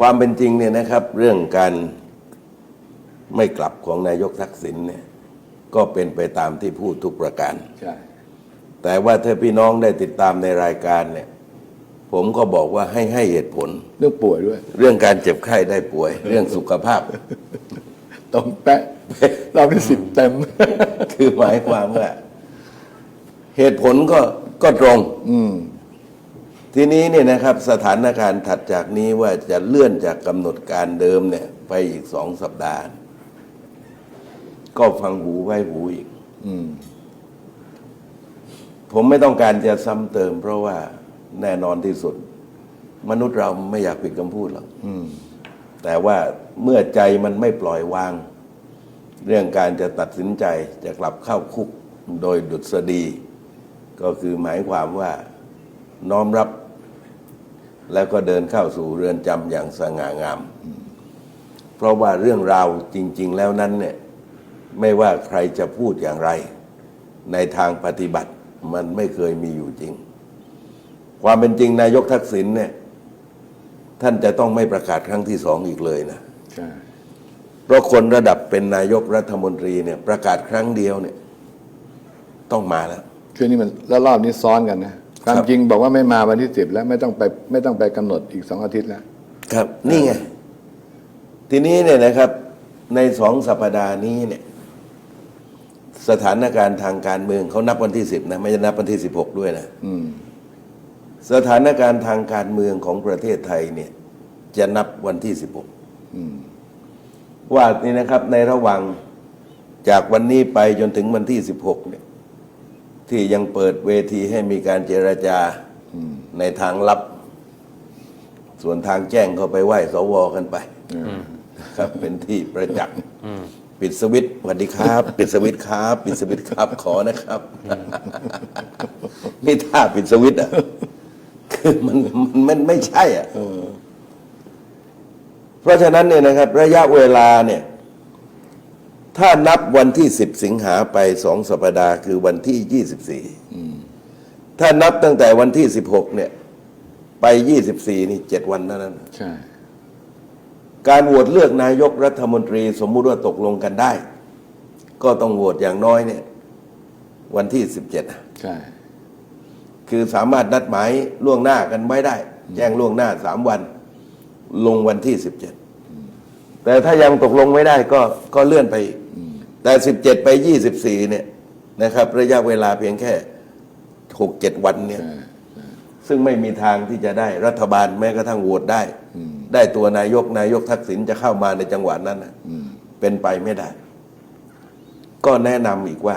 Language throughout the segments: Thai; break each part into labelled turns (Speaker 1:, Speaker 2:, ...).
Speaker 1: ความเป็นจริงเนี่ยนะครับ เรื่องการไม่กลับของนายกทักษิณเนี่ย ก็เป็นไปตามที่พูดทุกประการ
Speaker 2: ใช่
Speaker 1: แต่ว่าถ้าพี่น้องได้ติดตามในรายการเนี่ย ผมก็บอกว่าให้ให้เหตุผล
Speaker 2: เรื่องป่วยด้วย
Speaker 1: เรื่องการเจ็บไข้ได้ป่วย เรื่องสุขภาพ
Speaker 2: ตรงแปะ เราเป็นสิบเต็ม
Speaker 1: คือหมายความว่า เหตุผลก็ก็ตรง
Speaker 2: อืม
Speaker 1: ทีนี้เนี่ยนะครับ สถานการณ์ถัดจากนี้ว่าจะเลื่อนจากกำหนดการเดิมเนี่ย ไปอีกสองสัปดาห์ ก็ฟังหูไว้หูอีก
Speaker 2: อืม
Speaker 1: ผมไม่ต้องการจะซ้ำเติม เพราะว่าแน่นอนที่สุด มนุษย์เราไม่อยากผิดคำพูดหรอก
Speaker 2: อืม
Speaker 1: แต่ว่าเมื่อใจมันไม่ปล่อยวาง เรื่องการจะตัดสินใจจะกลับเข้าคุกโดยดุษฎีก็คือหมายความว่าน้อมรับแล้วก็เดินเข้าสู่เรือนจำอย่างสง่างาม เพราะว่าเรื่องราวจริง ๆ แล้วนั้นเนี่ยไม่ว่าใครจะพูดอย่างไร ในทางปฏิบัติมันไม่เคยมีอยู่จริง ความเป็นจริงนายกทักษิณเนี่ยท่านจะต้องไม่ประกาศครั้งที่สองอีกเลยนะ
Speaker 2: ใช่
Speaker 1: เพราะคนระดับเป็นนายกรัฐมนตรีเนี่ยประกาศครั้งเดียวเนี่ย ต้องมาแล้ว
Speaker 2: คือนี่มันแล้วรอบนี้ซ้อนกันนะความ
Speaker 1: ครับ
Speaker 2: จริงบอกว่าไม่มาวันที่สิบแล้วไม่ต้องไปไม่ต้องไปกำหนดอีกสองอาทิตย์แล้ว
Speaker 1: ครับ นี่ไง ทีนี้เนี่ยนะครับ ในสองสัปดาห์นี้เนี่ย สถานการณ์ทางการเมืองเขานับวันที่สิบนะไม่ใช่นับวันที่สิบหกด้วยนะ
Speaker 2: อืม
Speaker 1: สถานการณ์ทางการเมืองของประเทศไทยเนี่ย จะนับวันที่สิบหก
Speaker 2: อืม
Speaker 1: ว่านี่นะครับในระหว่างจากวันนี้ไปจนถึงวันที่สิบหกเนี่ย ที่ยังเปิดเวทีให้มีการเจรจาในทางลับ ส่วนทางแจ้งเขาไปไหว้สวกันไปครับ เป็นที่ประจักษ์ปิดสวิตสวัสดีครับ ปิดสวิตครับ ปิดสวิตครับ ขอนะครับ นี่ถ้าปิดสวิตอะ คือมันมันไม่ใช่อะ เพราะฉะนั้นเนี่ยนะครับระยะเวลาเนี่ยถ้านับวันที่สิบสิงหาไปสองสัปดาห์คือวันที่ยี่สิบสี่ถ้านับตั้งแต่วันที่สิบหกเนี่ย ไปยี่สิบสี่นี่เจ็ดวันเท่านั้น
Speaker 2: ใช่
Speaker 1: การโหวตเลือกนายกรัฐมนตรีสมมุติว่าตกลงกันได้ ก็ต้องโหวตอย่างน้อยเนี่ย วันที่สิบเจ็ด
Speaker 2: ใช่
Speaker 1: คือสามารถนัดหมายล่วงหน้ากันไม่ได้ แจ้งล่วงหน้าสามวัน ลงวันที่สิบเจ็ดแต่ถ้ายังตกลงไม่ได้ก็ก็เลื่อนไปอีกแต่สิบเจ็ดไปยี่สิบสี่เนี่ยนะครับ ระยะเวลาเพียงแค่หกเจ็ดวันเนี่ย ซึ่งไม่มีทางที่จะได้รัฐบาลแม้กระทั่งโหวตได้ ได้ตัวนายกนายกทักษิณจะเข้ามาในจังหวะนั้นนะเป็นไปไม่ได้ ก็แนะนำอีกว่า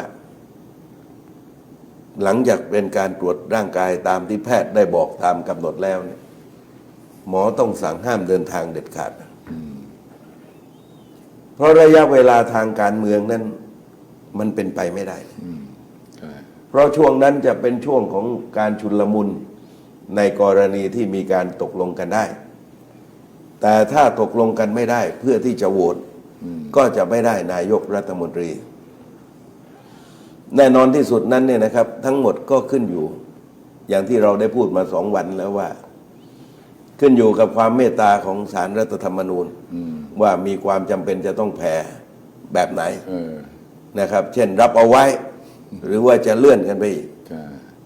Speaker 1: หลังจากเป็นการตรวจร่างกายตามที่แพทย์ได้บอกตามกำหนดแล้วเนี่ย หมอต้องสั่งห้ามเดินทางเด็ดขาดนะเพราะระยะเวลาทางการเมืองนั้น มันเป็นไปไม่ได้
Speaker 2: ใช่
Speaker 1: เพราะช่วงนั้นจะเป็นช่วงของการชุลมุนในกรณีที่มีการตกลงกันได้ แต่ถ้าตกลงกันไม่ได้เพื่อที่จะโหวตก็จะไม่ได้นายกรัฐมนตรี แน่นอนที่สุดนั้นเนี่ยนะครับ ทั้งหมดก็ขึ้นอยู่ อย่างที่เราได้พูดมาสองวันแล้วว่า ขึ้นอยู่กับความเมตตาของสารรัฐธรรมนูญว่ามีความจำเป็นจะต้องแผ่แบบไหน
Speaker 2: เออ
Speaker 1: นะครับ เช่นรับเอาไว้ หรือว่าจะเลื่อนกันไปอีก
Speaker 2: ใช่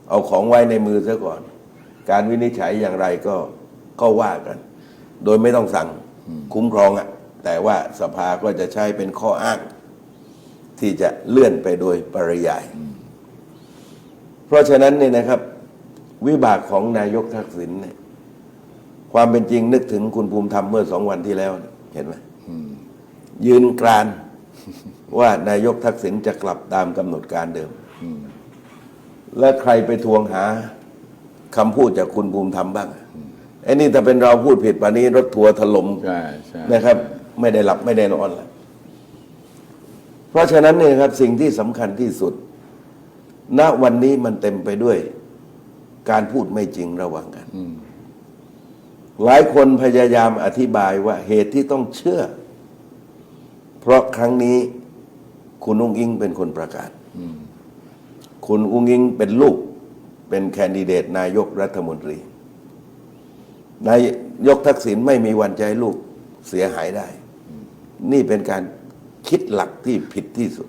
Speaker 1: เอาของไว้ในมือซะก่อน การวินิจฉัยอย่างไรก็ก็ว่ากัน โดยไม่ต้องสั่งคุ้มครองอะ่ะแต่ว่าสภาก็จะใช้เป็นข้ออ้าง ที่จะเลื่อนไปโดยปริยาย เพราะฉะนั้นเนี่ยนะครับ วิบากของนายกทักษิณเนี่ย ความเป็นจริงนึกถึงคุณภูมิธรรมเมื่อสองวันที่แล้วเนี่ยเห็นไหมยืนกรานว่านายกทักษิณจะกลับตามกำหนดการเดิม และใครไปทวงหาคำพูดจากคุณภูมิธรรมบ้างไอ้นี่ถ้าเป็นเราพูดผิดป่านนี้ รถทัวร์ถล่ม
Speaker 2: ใช่ใช่
Speaker 1: นะครับ ไม่ได้หลับไม่ได้นอนแล้วเพราะฉะนั้นเนี่ยครับสิ่งที่สำคัญที่สุด ณวันนี้มันเต็มไปด้วย การพูดไม่จริงระหว่างกัน หลายคนพยายามอธิบายว่าเหตุที่ต้องเชื่อ เพราะครั้งนี้คุณอุ้งอิงเป็นคนประกาศ คุณอุ้งอิงเป็นลูก เป็นแคนดิเดตนายกรัฐมนตรี นายกทักษิณไม่มีวันใจลูกเสียหายได้ นี่เป็นการคิดหลักที่ผิดที่สุด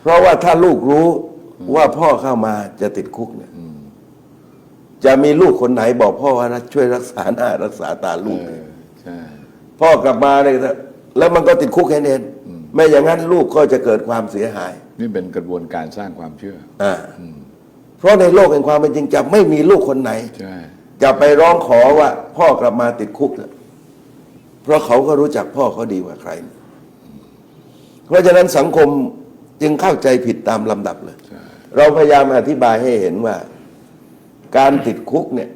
Speaker 1: เพราะว่าถ้าลูกรู้ว่าพ่อเข้ามาจะติดคุกเนี่ย จะมีลูกคนไหนบอกพ่อว่านะช่วยรักษาหน้ารักษาตาลูก
Speaker 2: เออใช่
Speaker 1: พ่อกลับมาเลยนะแล้วมันก็ติดคุกแค่เนนไม่อย่างนั้นลูกก็จะเกิดความเสียหาย
Speaker 2: นี่เป็นกระบวนการสร้างความเชื่อ
Speaker 1: อ่าเพราะในโลกแห่งความเป็นจริงจะไม่มีลูกคนไหน
Speaker 2: ใช่
Speaker 1: จะไปร้องขอว่า พ่อกลับมาติดคุกนะเพราะเขาก็รู้จักพ่อเขาดีกว่าใคร เพราะฉะนั้นสังคมจึงเข้าใจผิดตามลำดับเลย
Speaker 2: ใช่
Speaker 1: เราพยายามอธิบายให้เห็นว่า การติดคุกเนี่ย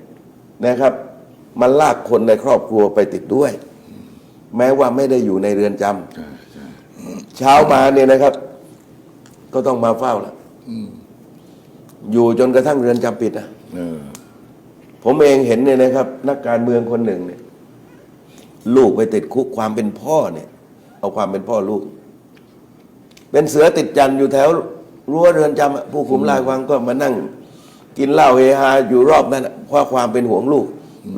Speaker 1: นะครับ มันลากคนในครอบครัวไปติดด้วย แม้ว่าไม่ได้อยู่ในเรือนจำ
Speaker 2: ใช่ใช่
Speaker 1: เช้ามาเนี่ยนะครับ ก็ต้องมาเฝ้าแล้วอยู่จนกระทั่งเรือนจำปิดนะ
Speaker 2: เออ
Speaker 1: ผมเองเห็นเนี่ยนะครับ นักการเมืองคนหนึ่งเนี่ย ลูกไปติดคุกความเป็นพ่อเนี่ย เอาความเป็นพ่อลูก เป็นเสือติดจันทร์อยู่แถวรั้วเรือนจำอะผู้คุมรายวังก็มานั่ง กินเหล้าเฮฮาอยู่รอบนั้นเพราะความเป็นห่วงลูก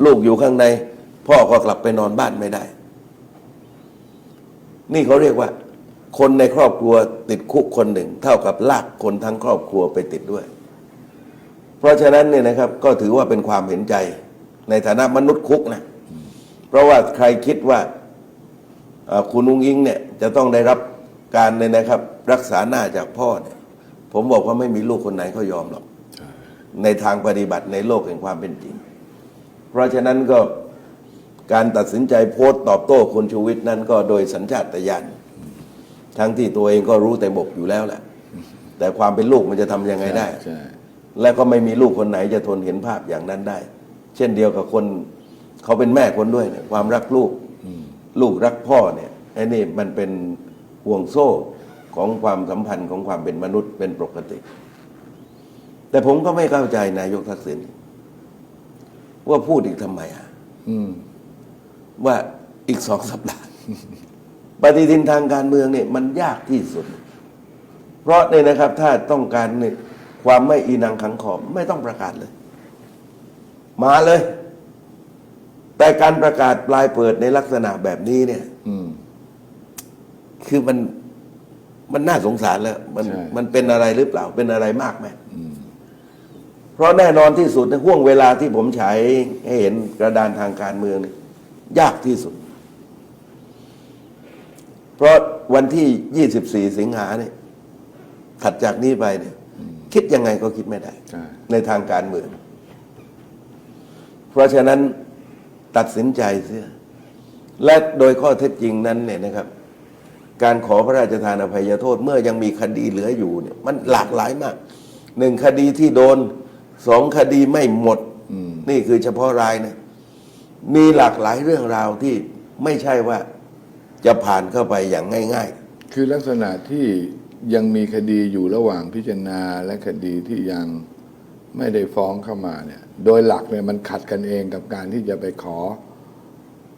Speaker 1: ลูกอยู่ข้างใน พ่อก็กลับไปนอนบ้านไม่ได้ นี่เขาเรียกว่า คนในครอบครัวติดคุกคนหนึ่ง เท่ากับลากคนทั้งครอบครัวไปติดด้วย เพราะฉะนั้นเนี่ยนะครับ ก็ถือว่าเป็นความเห็นใจ ในฐานะมนุษย์คุกนะเพราะว่าใครคิดว่าคุณอุ้งอิงเนี่ยจะต้องได้รับการเนี่ยนะครับ รักษาหน้าจากพ่อเนี่ยผมบอกว่าไม่มีลูกคนไหนเขายอมหรอก
Speaker 2: ใช่
Speaker 1: ในทางปฏิบัติในโลกแห่งความเป็นจริง เพราะฉะนั้นก็การตัดสินใจโพสต์ตอบโต้คุณชูวิทย์นั้นก็โดยสัญชาตญาณทั้งที่ตัวเองก็รู้แต่บกอยู่แล้วแหละ แต่ความเป็นลูกมันจะทำยังไงได้
Speaker 2: ใช่
Speaker 1: และก็ไม่มีลูกคนไหนจะทนเห็นภาพอย่างนั้นได้ เช่นเดียวกับคนเขาเป็นแม่คนด้วยเนี่ยความรักลูกลูกรักพ่อเนี่ยไอ้นี่มันเป็นห่วงโซ่ของความสัมพันธ์ของความเป็นมนุษย์เป็นปกติ แต่ผมก็ไม่เข้าใจนายกทักษิณว่าพูดอีกทำไมอะ
Speaker 2: อืม
Speaker 1: ว่าอีกสองสัปดาห์ปฏิทินทางการเมืองเนี่ยมันยากที่สุด เพราะเนี่ยนะครับ ถ้าต้องการเนี่ยความไม่อีนังขังขอบไม่ต้องประกาศเลย มาเลย แต่การประกาศปลายเปิดในลักษณะแบบนี้เนี่ย
Speaker 2: อืม
Speaker 1: คือมันมันน่าสงสารแล้ว มัน
Speaker 2: ใช่
Speaker 1: มันเป็นอะไรหรือเปล่าเป็นอะไรมากไหม เพราะแน่นอนที่สุดในห่วงเวลาที่ผมฉายให้เห็นกระดานทางการเมืองเนี่ยยากที่สุด เพราะวันที่ 24 สิงหาเนี่ยถัดจากนี้ไปเนี่ย คิดยังไงก็คิดไม่ได้
Speaker 2: ใช่
Speaker 1: ในทางการเมือง เพราะฉะนั้นตัดสินใจเสียและโดยข้อเท็จจริงนั้นเนี่ยนะครับ การขอพระราชทานอภัยโทษเมื่อยังมีคดีเหลืออยู่เนี่ยมันหลากหลายมากหนึ่งคดีที่โดน สองคดีไม่หมดนี่คือเฉพาะรายนะ มีหลากหลายเรื่องราวที่ไม่ใช่ว่าจะผ่านเข้าไปอย่างง่าย
Speaker 2: คือลักษณะที่ยังมีคดีอยู่ระหว่างพิจารณาและคดีที่ยังไม่ได้ฟ้องเข้ามาเนี่ย โดยหลักเนี่ยมันขัดกันเองกับการที่จะไปขอ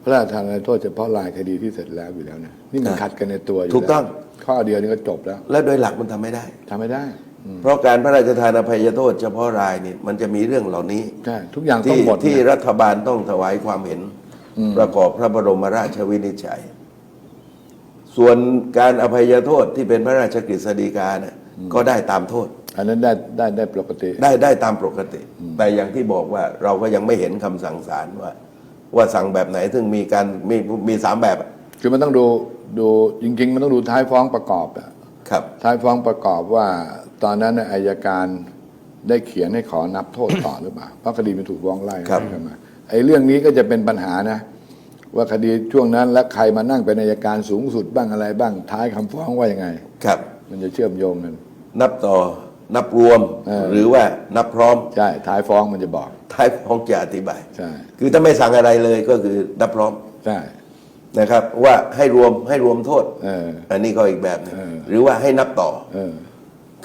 Speaker 2: พระราชทานโทษเฉพาะรายคดีที่เสร็จแล้วอยู่แล้วเนี่ยนี่มัน
Speaker 1: อ่า
Speaker 2: ขัดกันในตัวอยู่
Speaker 1: ถูกต้อง
Speaker 2: แล้วข้อเดียวนี่ก็จบแล้ว
Speaker 1: ๆและโดยหลักมันทำไม่ได้
Speaker 2: ทำไม่ได้อืม
Speaker 1: เพราะการพระราชทานอภัยโทษเฉพาะรายนี่มันจะมีเรื่องเหล่านี้
Speaker 2: ใช่ทุกอย่างต้อง
Speaker 1: ที่
Speaker 2: หมด
Speaker 1: ที่
Speaker 2: เนี่ย
Speaker 1: รัฐบาลต้องถวายความเห็น ประกอบพระบรมราชวินิจฉัย ส่วนการอภัยโทษที่เป็นพระราชกฤษฎีกาเนี่ยก็ได้ตามโทษ
Speaker 2: อันนั้นได้ได้ได้ปกติ
Speaker 1: ได้ได้ตามปกติ แต่อย่างที่บอกว่าเราก็ยังไม่เห็นคำสั่งศาลว่า ว่าสั่งแบบไหนซึ่งมีการมีมีสามแบบอะ
Speaker 2: คือมันต้องดูดูจริง ๆ มันต้องดูท้ายฟ้องประกอบอะ
Speaker 1: ครับ
Speaker 2: ท้ายฟ้องประกอบว่า ตอนนั้นน่ะอายการได้เขียนให้ขอนับโทษต่อหรือเปล่าเพราะคดีมันถูกฟ้องไล่
Speaker 1: ครับ
Speaker 2: กันมาไอ้เรื่องนี้ก็จะเป็นปัญหานะ ว่าคดีช่วงนั้นและใครมานั่งเป็นอายการสูงสุดบ้างอะไรบ้างท้ายคำฟ้องว่ายังไง
Speaker 1: ครับ
Speaker 2: มันจะเชื่อมโยงกัน
Speaker 1: นับต่อนับรวม
Speaker 2: เออ
Speaker 1: หรือว่านับพร้อม
Speaker 2: ใช่ท้ายฟ้องมันจะบอก
Speaker 1: ท้ายฟ้องจะอธิบาย
Speaker 2: ใช่
Speaker 1: คือถ้าไม่สั่งอะไรเลยก็คือนับพร้อม
Speaker 2: ใช่
Speaker 1: นะครับ ว่าให้รวมให้รวมโทษ
Speaker 2: เออ
Speaker 1: อันนี้ก็อีกแบบหนึง
Speaker 2: เออ
Speaker 1: หรือว่าให้นับต่อ
Speaker 2: เออ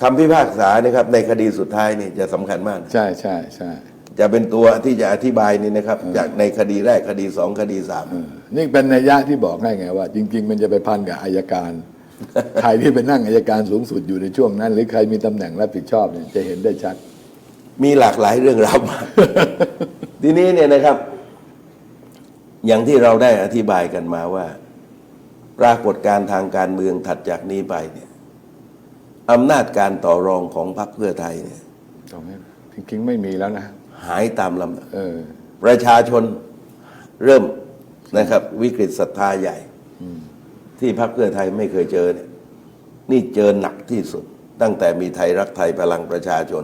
Speaker 1: คำพิพากษานะครับในคดีสุดท้ายนี่จะสำคัญมาก
Speaker 2: ใช่ใช่ใช่
Speaker 1: จะเป็นตัวที่จะอธิบายนี่นะครับ จากในคดีแรกคดีสองคดีสาม
Speaker 2: เออนี่เป็นนัยยะที่บอกให้ไงว่า จริง ๆ มันจะไปพันกับอายการ ใครที่ไปนั่งอายการสูงสุดอยู่ในช่วงนั้น หรือใครมีตำแหน่งรับผิดชอบเนี่ยจะเห็นได้ชัด
Speaker 1: มีหลากหลายเรื่องราวมาก ทีนี้เนี่ยนะครับ อย่างที่เราได้อธิบายกันมาว่า ปรากฏการณ์ทางการเมืองถัดจากนี้ไปเนี่ย อำนาจการต่อรองของพรรคเพื่อไทยเนี่ย
Speaker 2: ตรงนี้จริงๆไม่มีแล้วนะ
Speaker 1: หายตามลำดับ
Speaker 2: เออ
Speaker 1: ประชาชนเริ่มนะครับ วิกฤตศรัทธาใหญ่ ที่พรรคเพื่อไทยไม่เคยเจอเนี่ยนี่เจอหนักที่สุด ตั้งแต่มีไทยรักไทยพลังประชาชน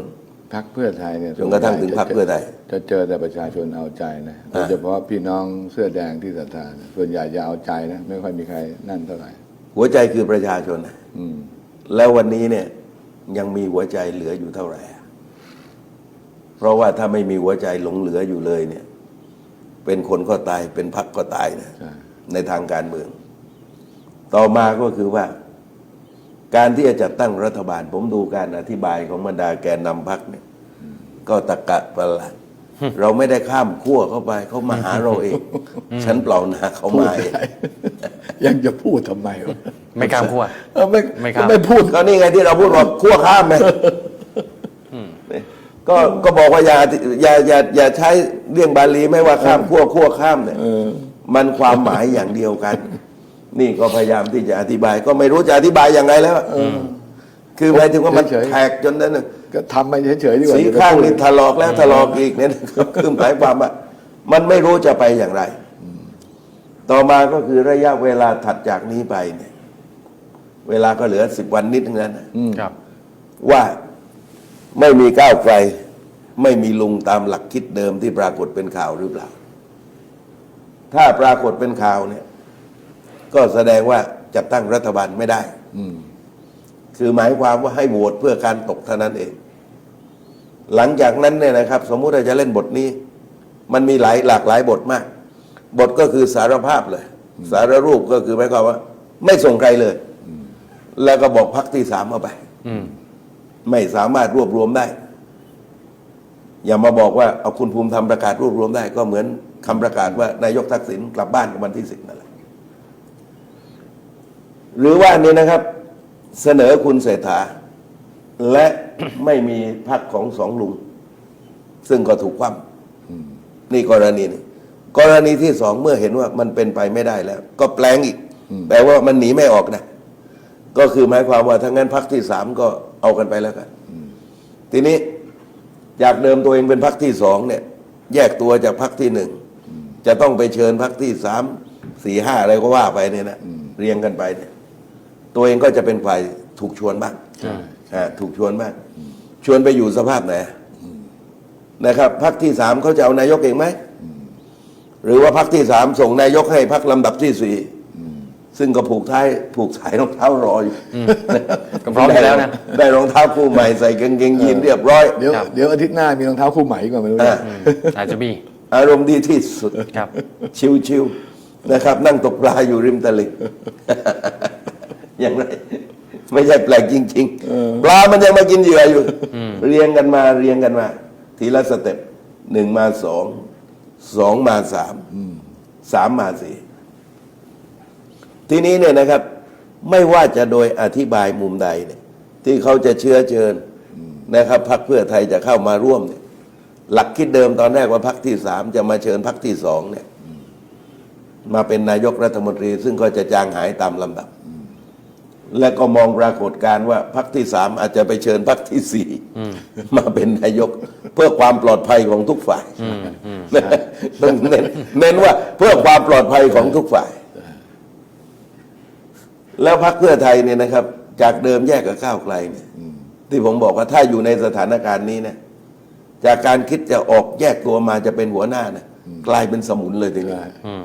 Speaker 2: พักเพื่อไทยเนี่ย
Speaker 1: จนกระทั่งถึงพรรคเพื่อไทย
Speaker 2: จะเจอแต่ประชาชนเอาใจนะโดยเฉพาะพี่น้องเสื้อแดงที่ศรัทธาเนี่ยส่วนใหญ่จะเอาใจนะ ไม่ค่อยมีใครนั่นเท่าไหร่
Speaker 1: หัวใจคือประชาชนนะ
Speaker 2: อืม
Speaker 1: แล้ววันนี้เนี่ยยังมีหัวใจเหลืออยู่เท่าไหร่อะเพราะว่าถ้าไม่มีหัวใจหลงเหลืออยู่เลยเนี่ย เป็นคนก็ตายเป็นพักก็ตายนะ
Speaker 2: ใช่
Speaker 1: ในทางการเมือง ต่อมาก็คือว่า การที่จะจัดตั้งรัฐบาล ผมดูการอธิบายของบรรดาแกนนำพักเนี่ย ก็ตะกะประหลาด เราไม่ได้ข้ามขั้วเข้าไปเขามาหาเราเอง ฉันเปล่าหนาเขามาเอง
Speaker 2: ยังจะพูดทำไมวะ
Speaker 3: ไม่กล้ามขั้ว
Speaker 2: เออไม่
Speaker 3: ไม่ครับ
Speaker 2: ไม่พูด
Speaker 1: ก็นี่ไงที่เราพูดว่าขั้วข้ามไงก็ก็บอกว่าอย่าอย่าอย่าอย่าใช้เรื่องบาลีไม่ว่าข้ามขั้วขั้วข้ามเนี่ย
Speaker 2: เออ
Speaker 1: มันความหมายอย่างเดียวกัน นี่ก็พยายามที่จะอธิบาย ก็ไม่รู้จะอธิบายยังไงแล้วอะคือหมายถึงว่ามัน
Speaker 2: เฉยๆ
Speaker 1: แทกจนนั้นน่ะ
Speaker 2: ก็ทำไปเฉยๆดีกว่า
Speaker 1: สี
Speaker 2: อย่ไป
Speaker 1: ข้าง
Speaker 2: พูด
Speaker 1: นี่ถลอกแล้วถลอกอีกเนี่ยนะครับคือหมายความว่า มันไม่รู้จะไปอย่างไร ต่อมาก็คือระยะเวลาถัดจากนี้ไปเนี่ย เวลาก็เหลือสิบวันนิดนึงแล้วนะ
Speaker 3: ครับ
Speaker 1: ว่าไม่มีก้าวไกลไม่มีลุงตามหลักคิดเดิมที่ปรากฏเป็นข่าวหรือเปล่า ถ้าปรากฏเป็นข่าวเนี่ย ก็แสดงว่าจัดตั้งรัฐบาลไม่ได้
Speaker 2: อืม
Speaker 1: คือหมายความว่าให้โหวตเพื่อการตกเท่านั้นเอง หลังจากนั้นเนี่ยนะครับ สมมุติเราจะเล่นบทนี้ มันมีหลายหลากหลายบทมาก บทก็คือสารภาพเลย สารรูปก็คือหมายความว่า ไม่ส่งใครเลย แล้วก็บอกพักที่สามเอาไป
Speaker 3: อืม
Speaker 1: ไม่สามารถรวบรวมได้ อย่ามาบอกว่าเอาคุณภูมิธรรมประกาศรวบรวมได้ ก็เหมือนคำประกาศว่านายกทักษิณกลับบ้านวันที่สิบนั่นแหละหรือว่านี่นะครับ เสนอคุณเศรษฐา และไม่มีพักของสองลุง ซึ่งก็ถูกคว่ำนี่กรณีนี้กรณีที่สองเมื่อเห็นว่ามันเป็นไปไม่ได้แล้ว ก็แปลงอีกแต่ว่ามันหนีไม่ออกนะก็คือหมายความว่าถ้างั้นพักที่สามก็เอากันไปแล้วกันทีนี้จากเดิมตัวเองเป็นพักที่สองเนี่ย แยกตัวจากพักที่หนึ่งจะต้องไปเชิญพักที่สามสี่ห้าอะไรก็ว่าไปเนี่ยนะเรียงกันไปเนี่ย ตัวเองก็จะเป็นฝ่ายถูกชวนบ้าง
Speaker 2: ใช่
Speaker 1: อ่าถูกชวนบ้าง ชวนไปอยู่สภาพไหนนะครับพักที่สามเขาจะเอานายกเองไหมหรือว่าพักที่สามส่งนายกให้พักลำดับที่สี่ซึ่งก็ผูกท้ายผูกสายรองเท้ารออยู่
Speaker 3: ก็พร้อมอยู่แล้วนะ
Speaker 1: ได้รองเท้าคู่ใหม่ใส่กางเกงยีนเรียบร้อย
Speaker 2: เดี๋ยว
Speaker 3: ครับ
Speaker 2: เดี๋ยวอาทิตย์หน้ามีรองเท้าคู่ใหม่ก่อนไม่รู้
Speaker 1: อ่า
Speaker 2: นะ
Speaker 3: อืมอาจจะมี
Speaker 1: อารมณ์ดีที่สุด
Speaker 3: ครับ
Speaker 1: ชิวๆนะครับ นั่งตกปลาอยู่ริมตลิ่ง อย่างไร ไม่ใช่แปลกจริง ๆ ปลามันยังมากินเหยื่ออยู่ เรียงกันมาเรียงกันมา ทีละสเต็ปหนึ่งมาสองสองมาสามสามมาสี่ทีนี้เนี่ยนะครับ ไม่ว่าจะโดยอธิบายมุมใดเนี่ย ที่เขาจะเชื้อเชิญนะครับพรรคเพื่อไทยจะเข้ามาร่วมเนี่ย หลักคิดเดิมตอนแรกว่าพรรคที่สามจะมาเชิญพรรคที่สองเนี่ย มาเป็นนายกรัฐมนตรี ซึ่งก็จะจางหายตามลำดับ และก็มองปรากฏการณ์ว่าพรรคที่สามอาจจะไปเชิญพรรคที่สี่มาเป็นนายก เพื่อความปลอดภัยของทุกฝ่ายต้องเน้นเน้นว่าเพื่อความปลอดภัยของทุกฝ่าย แล้วพรรคเพื่อไทยเนี่ยนะครับ จากเดิมแยกกับก้าวไกลเนี่ยที่ผมบอกว่าถ้าอยู่ในสถานการณ์นี้เนี่ยจากการคิดจะออกแยกตัวมาจะเป็นหัวหน้านะกลายเป็นสมุนเลยทีนี้
Speaker 2: ใช่
Speaker 3: อืม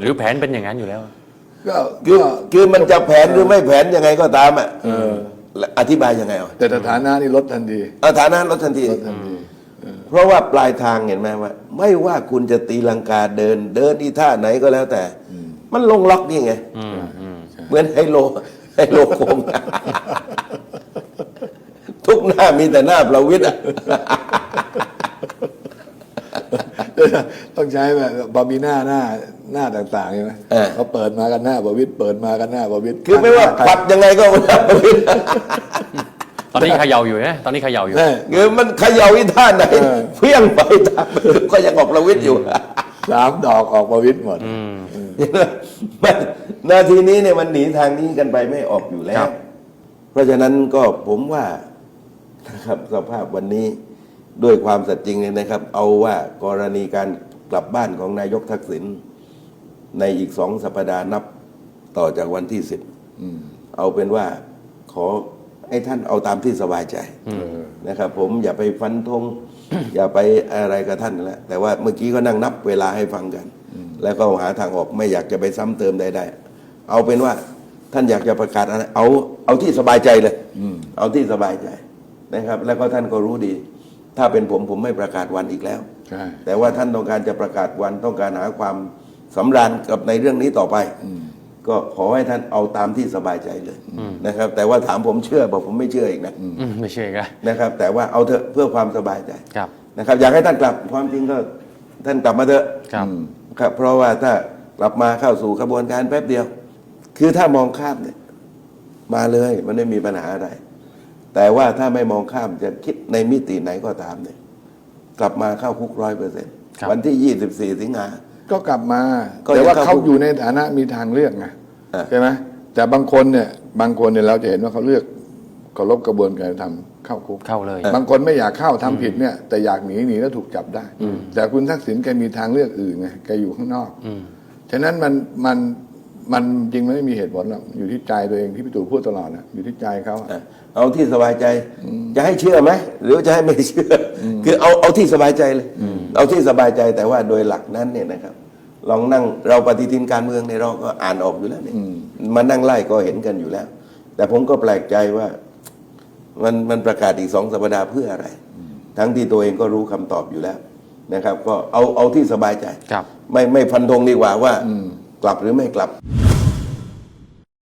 Speaker 3: หรือแผนเป็นอย่างนั้นอยู่แล้ว
Speaker 2: ก็
Speaker 1: คือ
Speaker 2: ก็
Speaker 1: คือมันจะแผนหรือไม่แผนยังไงก็ตามอะแล้วอธิบายยังไงอะ
Speaker 2: แต่สถานะนี่ลดทันที
Speaker 1: เอาฐานะลดทันที
Speaker 2: ลดทันที
Speaker 1: เพราะว่าปลายทางเห็นไหมว่า ไม่ว่าคุณจะตีลังกาเดิน เดินที่ท่าไหนก็แล้วแต่ มันลงล็อกนี่ไง
Speaker 3: อืมอืม
Speaker 1: เหมือนไฮโลไฮโลโคงทุกหน้ามีแต่หน้าประวิตรอะ
Speaker 2: ต้องใช้แบบพอมีหน้าหน้าหน้าต่างๆใช่ไหม
Speaker 1: เออ
Speaker 2: เขาเปิดมากันหน้าประวิตรเปิดมากันหน้าประวิตร
Speaker 1: คือไม่ว่า
Speaker 2: ใคร
Speaker 1: ปรับยังไงก็ไม่ได้
Speaker 3: ตอนนี้เขย่าอยู่นะตอนนี้เขย่าอยู่
Speaker 2: แน่
Speaker 1: คือมันเขย่าอีท่าไหน
Speaker 2: เออ
Speaker 1: เพี้ยงไปตามก็ยังออกประวิตรอยู่
Speaker 2: สามดอกออกประวิตรหมด
Speaker 1: มันนาทีนี้เนี่ยมันหนีทางนี้กันไปไม่ออกอยู่แล้
Speaker 3: ครั
Speaker 1: ว
Speaker 3: บ
Speaker 1: เพราะฉะนั้นก็ผมว่านะครับสภาพวันนี้ ด้วยความสัตย์จริงเลยนะครับ เอาว่ากรณีการกลับบ้านของนายกทักษิณในอีกสองสัปดาห์นับต่อจากวันที่สิบเอาเป็นว่าขอให้ท่านเอาตามที่สบายใจนะครับ ผมอย่าไปฟันธงอย่าไปอะไรกับท่านแล้วแต่ว่าเมื่อกี้ก็นั่งนับเวลาให้ฟังกัน แล้วก็หาทางออกไม่อยากจะไปซ้ำเติมใดๆเอาเป็นว่าท่านอยากจะประกาศอะไรเอาเอาที่สบายใจเลยเอาที่สบายใจนะครับ แล้วก็ท่านก็รู้ดี ถ้าเป็นผมผมไม่ประกาศวันอีกแล้ว
Speaker 2: ใช่
Speaker 1: แต่ว่าท่านต้องการจะประกาศวันต้องการหาความสำราญกับในเรื่องนี้ต่อไป ก็ขอให้ท่านเอาตามที่สบายใจเลยนะครับ แต่ว่าถามผมเชื่อบอกผมไม่เชื่ออีกนะ
Speaker 3: อืมไม่ใช่กัน
Speaker 1: นะครับ แต่ว่าเอาเถอะเพื่อความสบายใจ
Speaker 3: ครับ
Speaker 1: นะครับ อยากให้ท่านกลับความจริงก็ท่านกลับมาเถอะ
Speaker 3: ครับ
Speaker 1: ครับเพราะว่าถ้ากลับมาเข้าสู่กระบวนการแป๊บเดียว คือถ้ามองข้ามเนี่ยมาเลยมันไม่มีปัญหาอะไร แต่ว่าถ้าไม่มองข้ามจะคิดในมิติไหนก็ตามเนี่ยกลับมาเข้าคุกร้อยเปอร์เซ็นต์
Speaker 3: ครับ
Speaker 1: วันที่ยี่สิบสี่สิงหา
Speaker 2: ก็กลับมา
Speaker 1: ก็
Speaker 2: แต่ว่า
Speaker 1: ยังเข้า
Speaker 2: เขาอยู่ในฐานะมีทางเลือกไง
Speaker 1: อะ
Speaker 2: ใช่ไหมแต่บางคนเนี่ยบางคนเนี่ยเราจะเห็นว่าเขาเลือกเคารพกระบวนการทำเข้าคุก
Speaker 3: เข้าเลย
Speaker 2: บางคนไม่อยากเข้าทำผิดเนี่ย แต่อยากหนีหนีแล้วถูกจับได้ แต่คุณทักษิณแกมีทางเลือกอื่นไงแกอยู่ข้างนอก
Speaker 3: อืม
Speaker 2: ฉะนั้นมันมัน มันจริงมันไม่มีเหตุผลหรอกอยู่ที่ใจตัวเองที่พี่ตู่พูดตลอดนะอยู่ที่ใจเขาอะ
Speaker 1: อะเอาที่สบายใจ จะให้เชื่อไหมหรือจะให้ไม่เชื่ออคือเอาเอาที่สบายใจเลยเอาที่สบายใจแต่ว่าโดยหลักนั้นเนี่ยนะครับ ลองนั่งเราปฏิทินการเมืองในยเราก็อ่านออกอยู่แล้วเนี่ยมานั่งไล่ก็เห็นกันอยู่แล้ว แต่ผมก็แปลกใจว่า มันมันประกาศอีกสองสัปดาห์เพื่ออะไร ทั้งที่ตัวเองก็รู้คำตอบอยู่แล้วนะครับ ก็เอาเอาที่สบายใจ
Speaker 3: ครับ
Speaker 1: ไม่ไม่ฟันธงดีกว่าว่า กลับหรือไม่กลับ